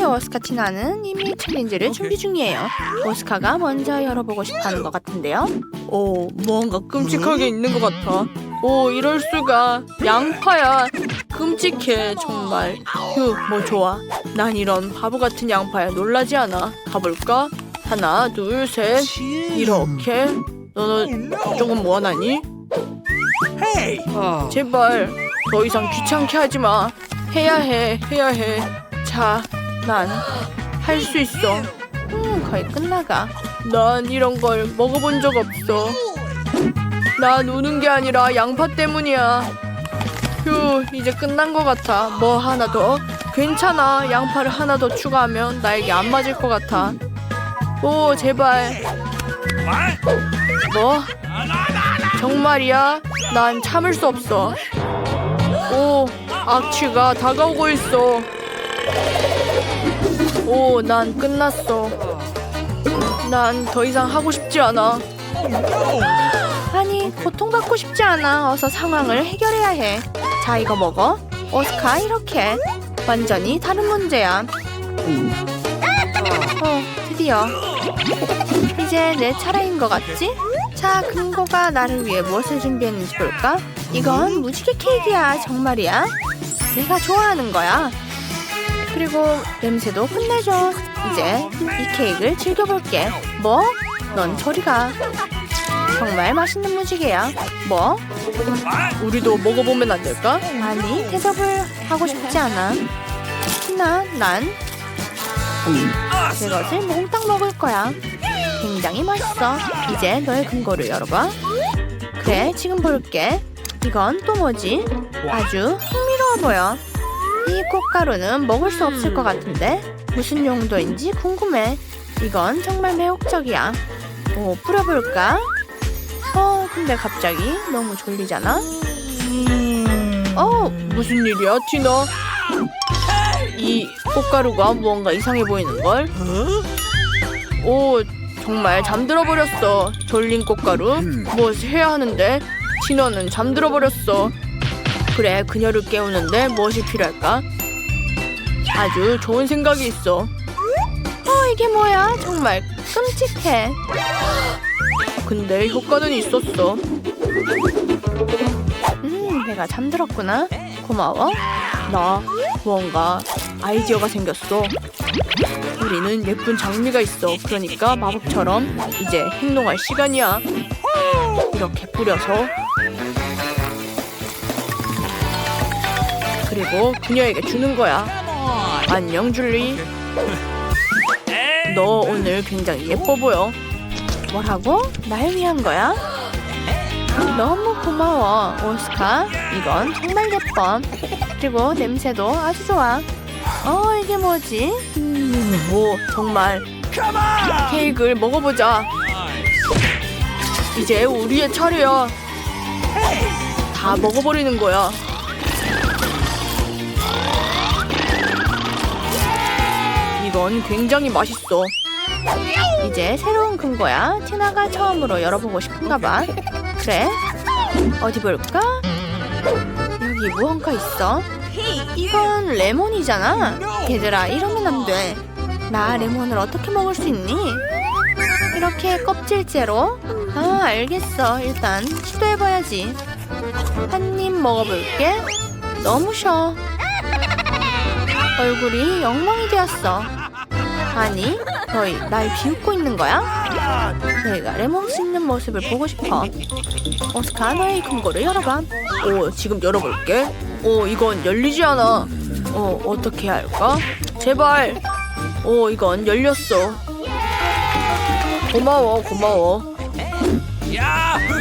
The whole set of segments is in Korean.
저기 오스카 티나는 이미 챌린지를 준비 중이에요. 오스카가 먼저 열어보고 싶어하는 것 같은데요. 오, 뭔가 끔찍하게 있는 것 같아. 오, 이럴 수가. 양파야. 끔찍해, 정말. 휴, 뭐 좋아. 난 이런 바보 같은 양파에 놀라지 않아. 가볼까? 하나, 둘, 셋. 이렇게. 너는 조금 원하니? 제발 더 이상 귀찮게 하지 마. 해야 해, 해야 해. 자, 난 할 수 있어. 음, 거의 끝나가. 난 이런 걸 먹어본 적 없어. 난 우는 게 아니라 양파 때문이야. 휴, 이제 끝난 것 같아. 뭐 하나 더? 괜찮아. 양파를 하나 더 추가하면 나에게 안 맞을 것 같아. 오, 제발. 뭐? 정말이야? 난 참을 수 없어. 오, 악취가 다가오고 있어. 오, 난 끝났어. 난 더 이상 하고 싶지 않아. 아니, 고통받고 싶지 않아. 어서 상황을 해결해야 해. 자, 이거 먹어. 오스카, 이렇게. 완전히 다른 문제야. 어, 드디어. 이제 내 차례인 것 같지? 자, 금고가 나를 위해 무엇을 준비했는지 볼까? 이건 무지개 케이크야, 정말이야. 내가 좋아하는 거야. 그리고 냄새도 끝내줘. 이제 이 케이크를 즐겨볼게. 뭐? 넌 저리 가. 정말 맛있는 무지개야. 뭐? 우리도 먹어보면 안 될까? 아니, 대접을 하고 싶지 않아. 나, 난 이것을 몽땅 먹을 거야. 굉장히 맛있어. 이제 너의 금고를 열어봐. 그래, 지금 볼게. 이건 또 뭐지? 아주 흥미로워 보여. 이 꽃가루는 먹을 수 없을 것 같은데 무슨 용도인지 궁금해. 이건 정말 매혹적이야. 오, 뿌려볼까? 어, 근데 갑자기 너무 졸리잖아. 어, 무슨 일이야, 티나? 이 꽃가루가 무언가 이상해 보이는 걸? 오, 정말 잠들어 버렸어. 졸린 꽃가루. 무엇을 해야 하는데? 티너는 잠들어 버렸어. 그래, 그녀를 깨우는데 무엇이 필요할까? 아주 좋은 생각이 있어. 어, 이게 뭐야? 정말 끔찍해. 근데 효과는 있었어. 음, 내가 잠들었구나. 고마워. 나 무언가 아이디어가 생겼어. 우리는 예쁜 장미가 있어. 그러니까 마법처럼 이제 행동할 시간이야. 이렇게 뿌려서 그리고 그녀에게 주는 거야. 안녕 줄리. 너 오늘 굉장히 예뻐 보여. 뭐라고? 날 위한 거야? 너무 고마워, 오스카. 이건 정말 예뻐. 그리고 냄새도 아주 좋아. 어, 이게 뭐지? 음, 뭐, 정말. 케이크를 먹어보자. 이제 우리의 차례야. 다 먹어버리는 거야. 이건 굉장히 맛있어. 이제 새로운 금고야. 티나가 처음으로 열어보고 싶은가 봐. 그래? 어디 볼까? 여기 무언가 있어. 이건 레몬이잖아. 얘들아, 이러면 안 돼. 나 레몬을 어떻게 먹을 수 있니? 이렇게 껍질째로? 아, 알겠어. 일단 시도해봐야지. 한 입 먹어볼게. 너무 쉬워. 얼굴이 엉망이 되었어. 아니, 너희 날 비웃고 있는 거야? 내가 레몬 씹는 모습을 보고 싶어. 오스카, 너의 금고를 열어봐. 오, 지금 열어볼게. 오, 이건 열리지 않아. 어, 어떻게 할까? 제발. 오, 이건 열렸어. 고마워, 고마워.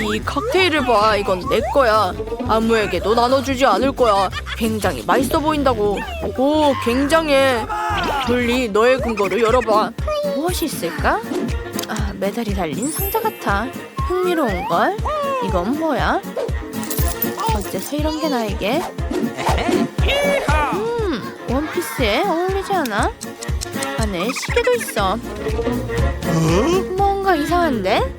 이 칵테일을 봐. 이건 내 거야. 아무에게도 나눠주지 않을 거야. 굉장히 맛있어 보인다고. 오, 굉장해. 졸리, 너의 금고를 열어봐. 무엇이 있을까? 아, 메달이 달린 상자 같아. 흥미로운 걸. 이건 뭐야? 어째서 이런 게 나에게? 음, 원피스에 어울리지 않아? 안에 시계도 있어. 뭔가 이상한데?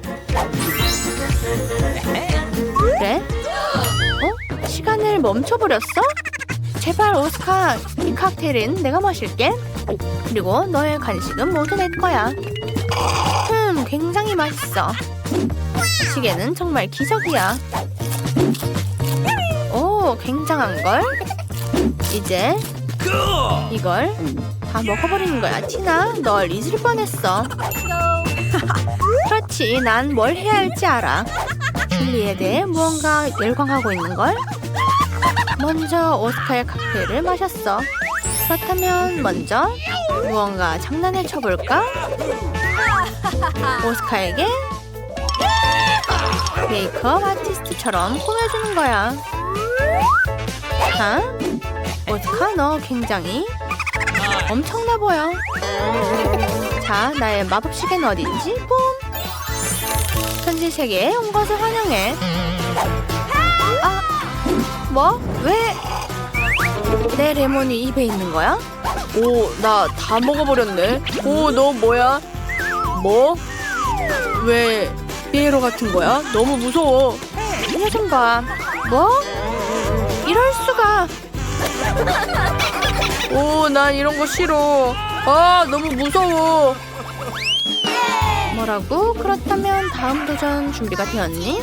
그래? 어? 시간을 멈춰버렸어? 제발 오스카 이 칵테일은 내가 마실게. 그리고 너의 간식은 모두 내 거야. 음, 굉장히 맛있어. 시계는 정말 기적이야. 오, 굉장한 걸. 이제 이걸 다 먹어버리는 거야, 티나. 널 잊을 뻔했어. 그렇지, 난 뭘 해야 할지 알아. 줄리에 대해 무언가 열광하고 있는 걸. 먼저 오스카의 칵테일을 마셨어. 그렇다면 먼저 무언가 장난을 쳐볼까? 오스카에게 메이크업 아티스트처럼 꾸며주는 거야. 아? 오스카 너 굉장히 엄청나 보여. 자, 나의 마법 시계는 어딨지? 뿜! 현지 세계에 온 것을 환영해. 아, 뭐? 왜? 내 레몬이 입에 있는 거야? 오, 나 다 먹어버렸네. 오, 너 뭐야? 뭐? 왜 피에로 같은 거야? 너무 무서워. 이거 좀 봐. 뭐? 이럴 수가. 오, 난 이런 거 싫어. 아, 너무 무서워. 뭐라고? 그렇다면 다음 도전 준비가 되었니?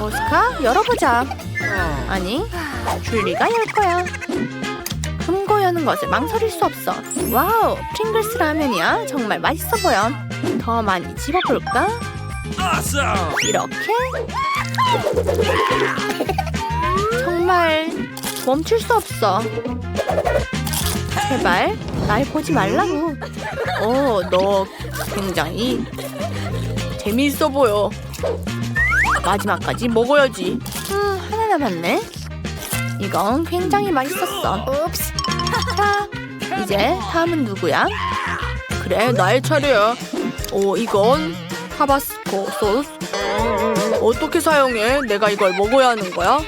오스카 열어보자. 아니, 줄리가 열 거야. 금고 여는 것을 망설일 수 없어. 와우, 프링글스 라면이야. 정말 맛있어 보여. 더 많이 집어볼까? 이렇게? 정말 멈출 수 없어. 제발 날 보지 말라고. 어, 너 굉장히 재미있어 보여. 마지막까지 먹어야지. 음, 하나 남았네. 이건 굉장히 맛있었어. 자, 이제 다음은 누구야? 그래, 나의 차례야. 오, 이건 타바스코 소스. 어떻게 사용해? 내가 이걸 먹어야 하는 거야?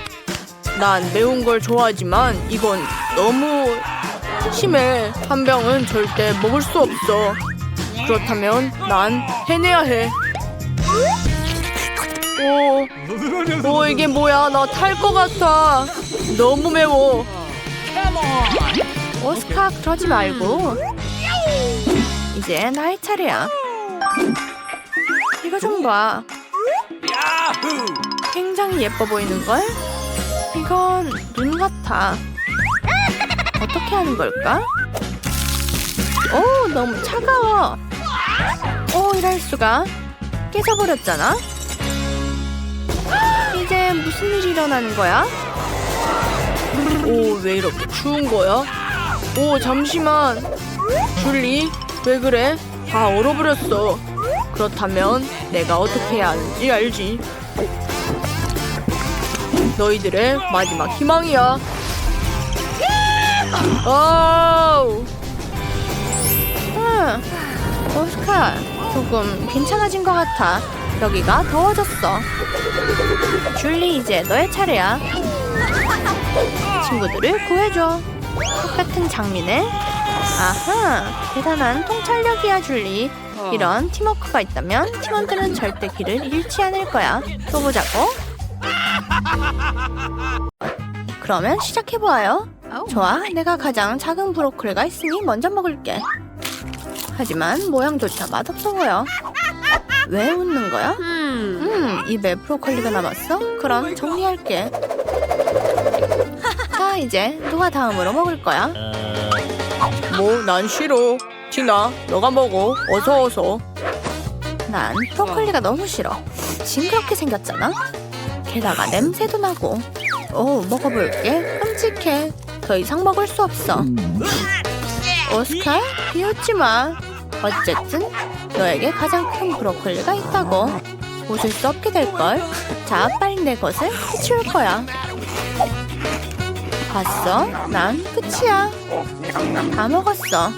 난 매운 걸 좋아하지만 이건 너무 심해. 한 병은 절대 먹을 수 없어. 그렇다면 난 해내야 해. 오, 오 이게 뭐야? 나 탈 것 같아. 너무 매워. 오스카 그러지 말고. 이제 나의 차례야. 이거 좀 봐. 굉장히 예뻐 보이는 걸? 이건 눈 같아. 어떻게 하는 걸까? 오, 너무 차가워. 오, 이럴 수가. 깨져버렸잖아. 무슨 일이 일어나는 거야? 오, 왜 이렇게 추운 거야? 오, 잠시만. 줄리, 왜 그래? 다 얼어버렸어. 그렇다면 내가 어떻게 해야 하는지 알지? 너희들의 마지막 희망이야. 아우, 응. 오스카, 조금 괜찮아진 것 같아. 여기가 더워졌어. 줄리, 이제 너의 차례야. 친구들을 구해줘. 똑같은 장민을. 아하, 대단한 통찰력이야, 줄리. 이런 팀워크가 있다면 팀원들은 절대 길을 잃지 않을 거야. 또 보자고. 그러면 시작해보아요. 좋아, 내가 가장 작은 브로콜리가 있으니 먼저 먹을게. 하지만 모양조차 맛없어 보여. 왜 웃는 거야? 음, 입에 브로콜리가 남았어? 그럼 정리할게. 자, 이제 누가 다음으로 먹을 거야? 뭐, 난 싫어. 티나, 너가 먹어. 어서 어서. 난 브로콜리가 너무 싫어. 징그럽게 생겼잖아. 게다가 냄새도 나고. 오, 먹어볼게. 끔찍해. 더 이상 먹을 수 없어. 오스카, 비웃지 마. 어쨌든 너에게 가장 큰 브로콜리가 있다고. 웃을 수 없게 될걸. 자, 빨리 내 것을 해치울 거야. 봤어? 난 끝이야. 다 먹었어.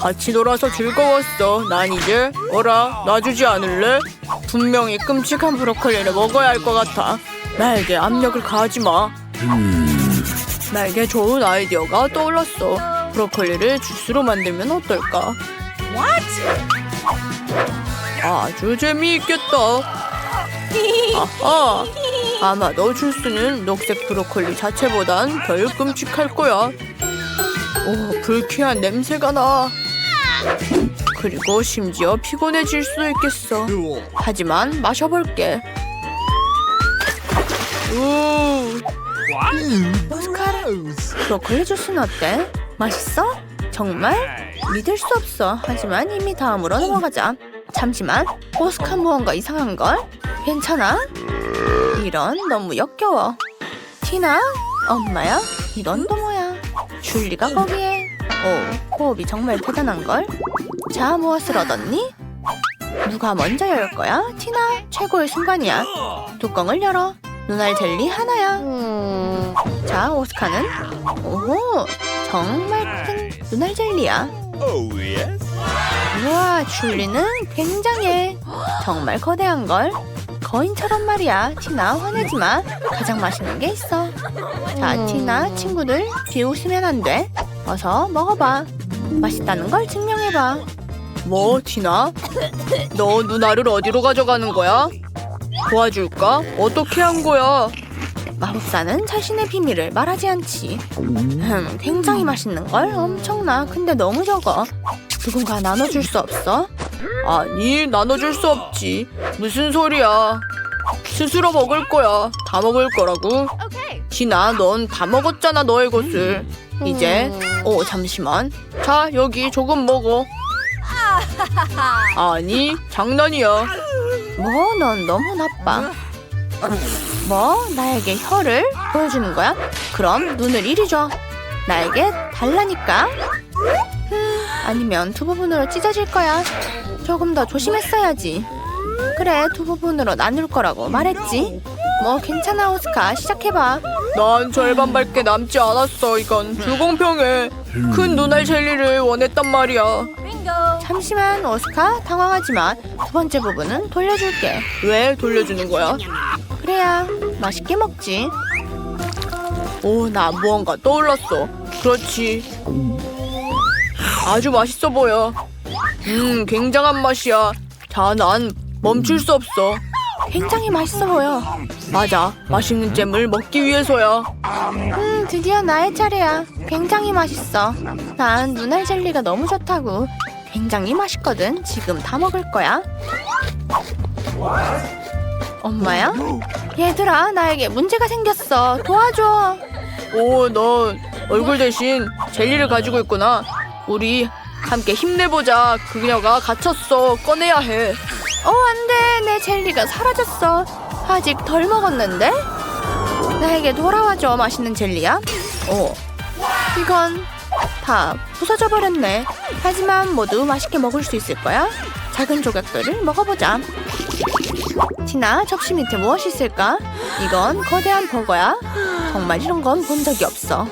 같이 놀아서 즐거웠어. 난 이제 어라 놔주지 않을래? 분명히 끔찍한 브로콜리를 먹어야 할 것 같아. 나에게 압력을 가하지 마. 나에게 좋은 아이디어가 떠올랐어. 브로콜리를 주스로 만들면 어떨까? 아주 재미있겠다. 아하, 아마 너 주스는 녹색 브로콜리 자체보단 덜 끔찍할 거야. 오, 불쾌한 냄새가 나. 그리고 심지어 피곤해질 수도 있겠어. 하지만 마셔볼게. 우, 브로콜리 주스는 어때? 맛있어? 정말? 믿을 수 없어. 하지만 이미 다음으로 넘어가자. 잠시만, 오스카 무언가 이상한 걸? 괜찮아? 이런 너무 역겨워. 티나? 엄마야? 이런 또 뭐야? 줄리가 거기에. 오, 호흡이 정말 대단한 걸. 자, 무엇을 얻었니? 누가 먼저 열 거야? 티나, 최고의 순간이야. 뚜껑을 열어. 눈알 젤리 하나야. 자, 오스카는 오호, 정말 큰 눈알 젤리야. Oh, yes. 우와, 줄리는 굉장해. 정말 거대한 걸. 거인처럼 말이야. 티나 화내지 마. 가장 맛있는 게 있어. 자, 티나 친구들 비웃으면 안 돼. 어서 먹어봐. 맛있다는 걸 증명해봐. 뭐, 티나? 너 누나를 어디로 가져가는 거야? 도와줄까? 어떻게 한 거야? 마법사는 자신의 비밀을 말하지 않지. 흠, 굉장히 맛있는 걸 엄청나. 근데 너무 적어. 누군가 나눠줄 수 없어? 아니, 나눠줄 수 없지. 무슨 소리야? 스스로 먹을 거야. 다 먹을 거라고. 티나, 넌다 먹었잖아, 너의 것을. 이제, 어, 잠시만. 자, 여기 조금 먹어. 아니, 장난이야. 뭐, 넌 너무 나빠. 뭐, 나에게 혀를 보여주는 거야? 그럼 눈을 이리 줘. 나에게 달라니까. 음, 아니면 두 부분으로 찢어질 거야. 조금 더 조심했어야지. 그래, 두 부분으로 나눌 거라고 말했지. 뭐, 괜찮아, 오스카. 시작해봐. 난 절반밖에 남지 않았어. 이건 불공평해. 큰 눈알 젤리를 원했단 말이야. 잠시만, 오스카. 당황하지 마. 두 번째 부분은 돌려줄게. 왜 돌려주는 거야? 그래야 맛있게 먹지. 오, 나 무언가 떠올랐어. 그렇지. 아주 맛있어 보여. 음, 굉장한 맛이야. 자, 난 멈출 수 없어. 굉장히 맛있어 보여. 맞아. 맛있는 잼을 먹기 위해서야. 음, 드디어 나의 차례야. 굉장히 맛있어. 난 눈알 젤리가 너무 좋다고. 굉장히 맛있거든. 지금 다 먹을 거야. 엄마야? 얘들아, 나에게 문제가 생겼어. 도와줘. 오, 너 얼굴 대신 젤리를 가지고 있구나. 우리 함께 힘내보자. 그녀가 갇혔어. 꺼내야 해. 어, 안 돼. 내 젤리가 사라졌어. 아직 덜 먹었는데? 나에게 돌아와줘. 맛있는 젤리야. 어, 이건 다 부서져 버렸네. 하지만 모두 맛있게 먹을 수 있을 거야. 작은 조각들을 먹어보자. 티나, 접시 밑에 무엇이 있을까? 이건 거대한 버거야. 정말 이런 건 본 적이 없어.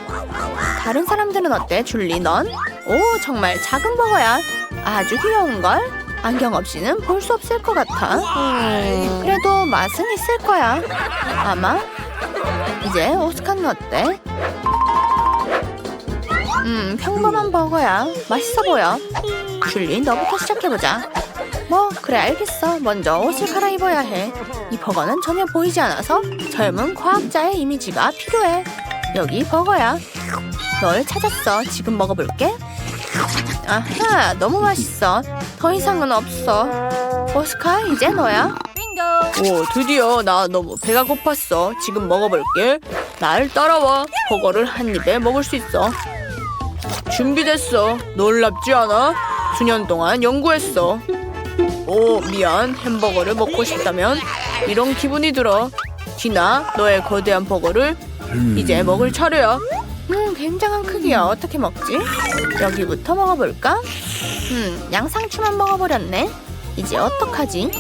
다른 사람들은 어때, 줄리? 넌? 오, 정말 작은 버거야. 아주 귀여운걸? 안경 없이는 볼 수 없을 것 같아. 그래도 맛은 있을 거야. 아마. 이제 오스카는 어때? 음, 평범한 버거야. 맛있어 보여. 줄리, 너부터 시작해보자. 뭐, 그래, 알겠어. 먼저 옷을 갈아입어야 해. 이 버거는 전혀 보이지 않아서 젊은 과학자의 이미지가 필요해. 여기 버거야. 널 찾았어. 지금 먹어볼게. 아하, 너무 맛있어. 더 이상은 없어. 오스카, 이제 너야. 오, 드디어 나 너무 배가 고팠어. 지금 먹어볼게. 날 따라와. 버거를 한 입에 먹을 수 있어. 준비됐어. 놀랍지 않아? 수년 동안 연구했어. 오, 미안. 햄버거를 먹고 싶다면 이런 기분이 들어. 디나, 너의 거대한 버거를 이제 먹을 차례야. 음, 굉장한 크기야. 어떻게 먹지? 여기부터 먹어볼까? 음, 양상추만 먹어버렸네. 이제 어떡하지?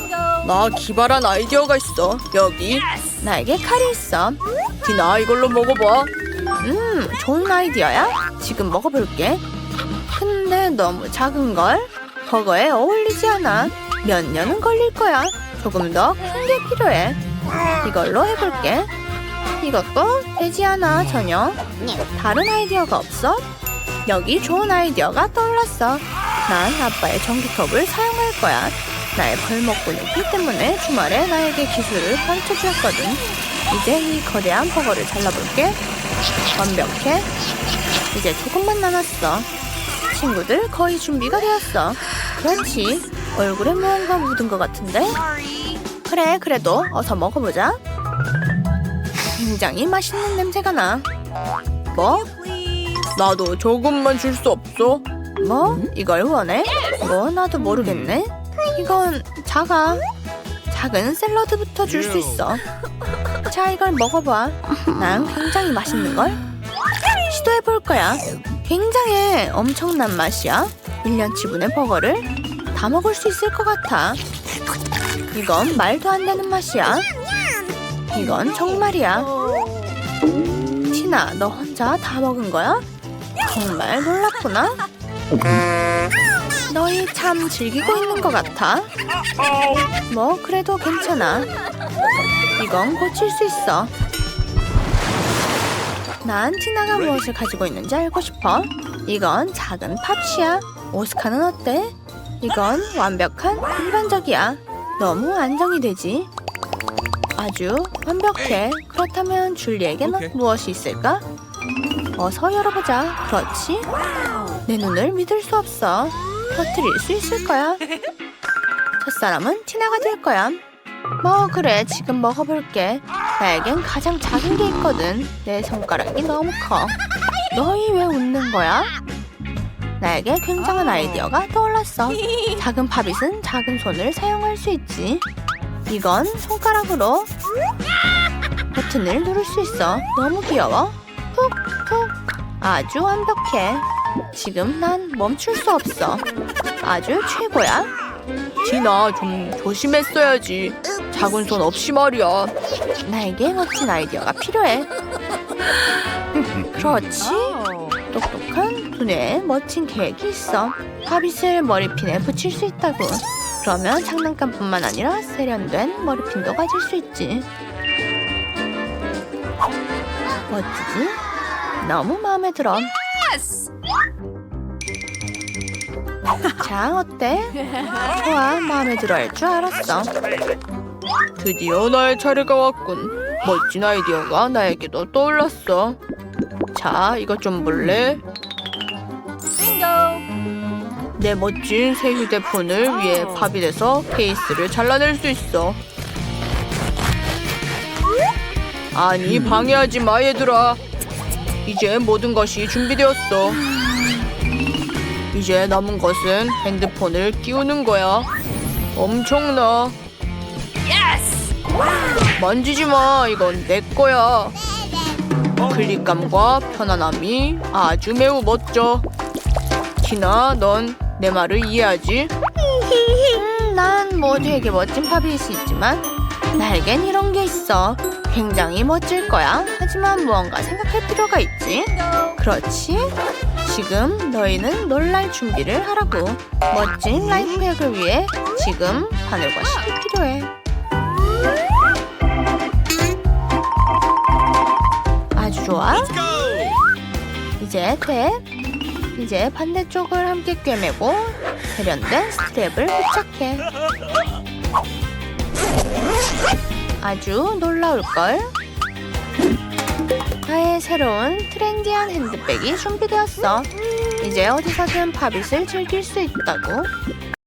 나 기발한 아이디어가 있어. 여기. 나에게 칼이 있어. 디나, 이걸로 먹어봐. 음, 좋은 아이디어야. 지금 먹어볼게. 근데 너무 작은걸? 버거에 어울리지 않아. 몇 년은 걸릴 거야. 조금 더 큰 게 필요해. 이걸로 해볼게. 이것도 되지 않아, 전혀. 다른 아이디어가 없어? 여기 좋은 아이디어가 떠올랐어. 난 아빠의 전기톱을 사용할 거야. 나의 벌먹고 있기 때문에 주말에 나에게 기술을 가르쳐 주었거든. 이제 이 거대한 버거를 잘라볼게. 완벽해. 이제 조금만 남았어. 친구들 거의 준비가 되었어. 그렇지. 얼굴에 무언가 묻은 것 같은데? 그래, 그래도 어서 먹어보자. 굉장히 맛있는 냄새가 나. 뭐? 나도 조금만 줄 수 없어? 뭐? 이걸 원해? 뭐 나도 모르겠네. 이건 작아. 작은 샐러드부터 줄 수 있어. 자, 이걸 먹어봐. 난 굉장히 맛있는 걸. 시도해 볼 거야. 굉장해. 엄청난 맛이야. 1년치 분의 버거를 다 먹을 수 있을 것 같아. 이건 말도 안 되는 맛이야. 이건 정말이야. 티나, 너 혼자 다 먹은 거야? 정말 놀랍구나. 너희 참 즐기고 있는 것 같아. 뭐 그래도 괜찮아. 이건 고칠 수 있어. 난 티나가 무엇을 가지고 있는지 알고 싶어. 이건 작은 팝시야. 오스카는 어때? 이건 완벽한 일반적이야. 너무 안정이 되지. 아주 완벽해. 그렇다면 줄리에겐 오케이. 무엇이 있을까? 어서 열어보자. 그렇지. 내 눈을 믿을 수 없어. 터트릴 수 있을 거야. 첫사람은 티나가 될 거야. 뭐 그래 지금 먹어볼게. 나에겐 가장 작은 게 있거든. 내 손가락이 너무 커. 너희 왜 웃는 거야? 나에게 굉장한 아이디어가 떠올랐어. 작은 파빗은 작은 손을 사용할 수 있지. 이건 손가락으로 버튼을 누를 수 있어. 너무 귀여워. 푹 푹. 아주 완벽해. 지금 난 멈출 수 없어. 아주 최고야. 티나 좀 조심했어야지. 작은 손 없이 말이야. 나에게 멋진 아이디어가 필요해. 그렇지. 두뇌에 멋진 계획이 있어. 파빗을 머리핀에 붙일 수 있다고. 그러면 장난감뿐만 아니라 세련된 머리핀도 가질 수 있지. 멋지지? 너무 마음에 들어. 자, 어때? 좋아, 마음에 들어 할 줄 알았어. 드디어 나의 차례가 왔군. 멋진 아이디어가 나에게도 떠올랐어. 자, 이것 좀 볼래? 내 멋진 새 휴대폰을 위해 파빗에서 케이스를 잘라낼 수 있어. 아니, 방해하지 마, 얘들아. 이제 모든 것이 준비되었어. 이제 남은 것은 핸드폰을 끼우는 거야. 엄청나. 만지지 마. 이건 내 거야. 클릭감과 편안함이 아주 매우 멋져. 티나, 넌 내 말을 이해하지? 음, 난 모두에게 멋진 팝잇이 있지만 나에겐 이런 게 있어. 굉장히 멋질 거야. 하지만 무언가 생각할 필요가 있지. 그렇지? 지금 너희는 놀랄 준비를 하라고. 멋진 라이프핵을 위해 지금 바늘과 실이 필요해. 아주 좋아. 이제 돼. 이제 반대쪽을 함께 꿰매고 세련된 스트랩을 부착해. 아주 놀라울걸? 나의 새로운 트렌디한 핸드백이 준비되었어. 이제 어디서든 팝잇을 즐길 수 있다고.